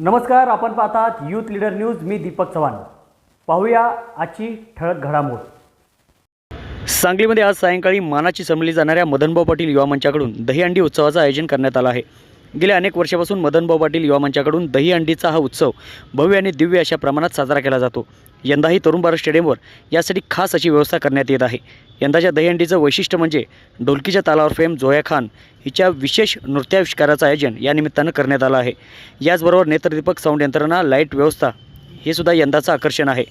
नमस्कार आपण पाहतात यूथ लीडर न्यूज मी दीपक चव्हाण. पाहूया आजची ठळक घडामोड. सांगलीमध्ये आज सायंकाळी मानाची समजली जाणाऱ्या मदनभाऊ पाटील युवा मंचाकडून दहीहंडी उत्सवाचं आयोजन करण्यात आलं आहे. गेल्या अनेक वर्षापासून मदनभाऊ पाटील युवा मंचाकडून दहीहंडीचा हा उत्सव भव्य आणि दिव्य अशा प्रमाणात साजरा केला जातो. यंदाही तरुण भारत स्टेडियमवर यासाठी खास अशी व्यवस्था करण्यात येत आहे. यंदाच्या दहीहंडीचं वैशिष्ट्य म्हणजे ढोलकीच्या तालावर फेम जोया खान हिच्या विशेष नृत्याविष्काराचं आयोजन या निमित्तानं करण्यात आलं आहे. याचबरोबर नेत्रदीपक साऊंड यंत्रणा लाइट व्यवस्था हे सुद्धा यंदाचं आकर्षण आहे.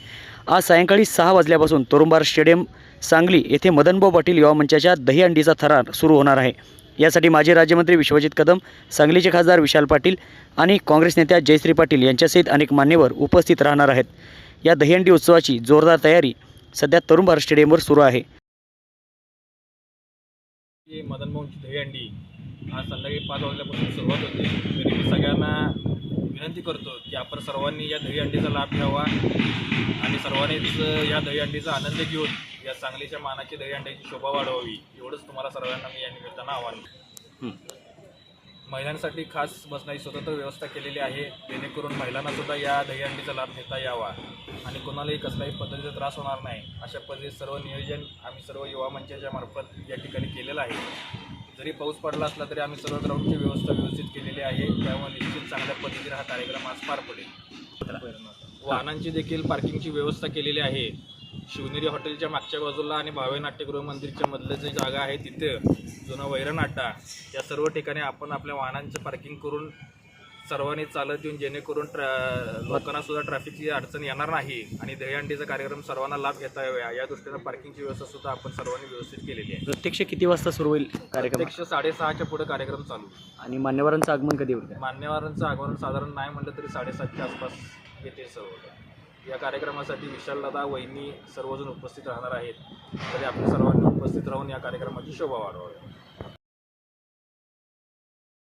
आज सायंकाळी सहा वाजल्यापासून तरुणबार स्टेडियम सांगली येथे मदनभाऊ पाटील युवा मंचाच्या दहीहंडीचा थरार सुरू होणार आहे. यासाठी माजी राज्यमंत्री विश्वजित कदम सांगलीचे खासदार विशाल पाटील आणि काँग्रेस नेत्या जयश्री पाटील यांच्यासहित अनेक मान्यवर उपस्थित राहणार आहेत. या दहीहंडी उत्सवाची जोरदार तयारी सध्या तरुण भारत स्टेडियमवर सुरू आहे. ही मदनमोहनची दहीहंडी आज संध्याकाळी पाच वाजल्यापासून सुरुवात होते. तरी मी सगळ्यांना विनंती करतो की आपण सर्वांनी या दहीहंडीचा लाभ घ्यावा आणि सर्वांनीच या दहीहंडीचा आनंद घेऊन या सांगलीच्या मानाची दहीहंडीची शोभा वाढवावी. एवढंच तुम्हाला सर्वांना मी या निमित्तानं आव्हान महिलांसाठी खास बसण्याची स्वतंत्र व्यवस्था केलेली आहे. जेणेकरून महिलांना सुद्धा या दहीहंडीचा लाभ घेता यावा. आणि कोणालाही कसलाही पद्धतीचा त्रास होणार नाही. अशा पद्धतीत सर्व नियोजन आम्ही सर्व युवा मंचाच्या मार्फत या ठिकाणी केलेलं आहे. जरी पाऊस पडला असला तरी आम्ही सर्व ग्राउंडची व्यवस्था व्यवस्थित केलेली आहे. त्यामुळे निश्चित चांगल्या पद्धतीने हा कार्यक्रम आज पार पडेल. वाहनांची देखील पार्किंगची व्यवस्था केलेली आहे. शिवनेरी हॉटेलच्या मागच्या बाजूला आणि भावे नाट्यगृह मंदिरच्या मधलं जे जागा आहे तिथं जुना वैरण अड्डा या सर्व ठिकाणी आपण आपल्या वाहनांचं पार्किंग करून सर्वांनी चालत येऊन जेणेकरून ट्रॅ लोकांना सुद्धा ट्रॅफिकची अडचण येणार नाही आणि दहीहंडीचा कार्यक्रम सर्वांना लाभ घेता यावा. या दृष्टीनं पार्किंगची व्यवस्था सुद्धा आपण सर्वांनी व्यवस्थित केलेली आहे. प्रत्यक्ष किती वाजता सुरू होईल कार्यक्रम? प्रत्यक्ष साडेसहाच्या पुढे कार्यक्रम चालू आणि मान्यवरांचं आगमन कधी होईल? मान्यवरांचं आगमन साधारण नाही म्हटलं तरी साडेसातच्या आसपास येते सर्व. या कार्यक्रमासाठी विशालदादा वहिनी सर्वजण उपस्थित राहणार आहेत. तरी आपण सर्वांनी उपस्थित राहून या कार्यक्रमाची शोभा वाढवावी.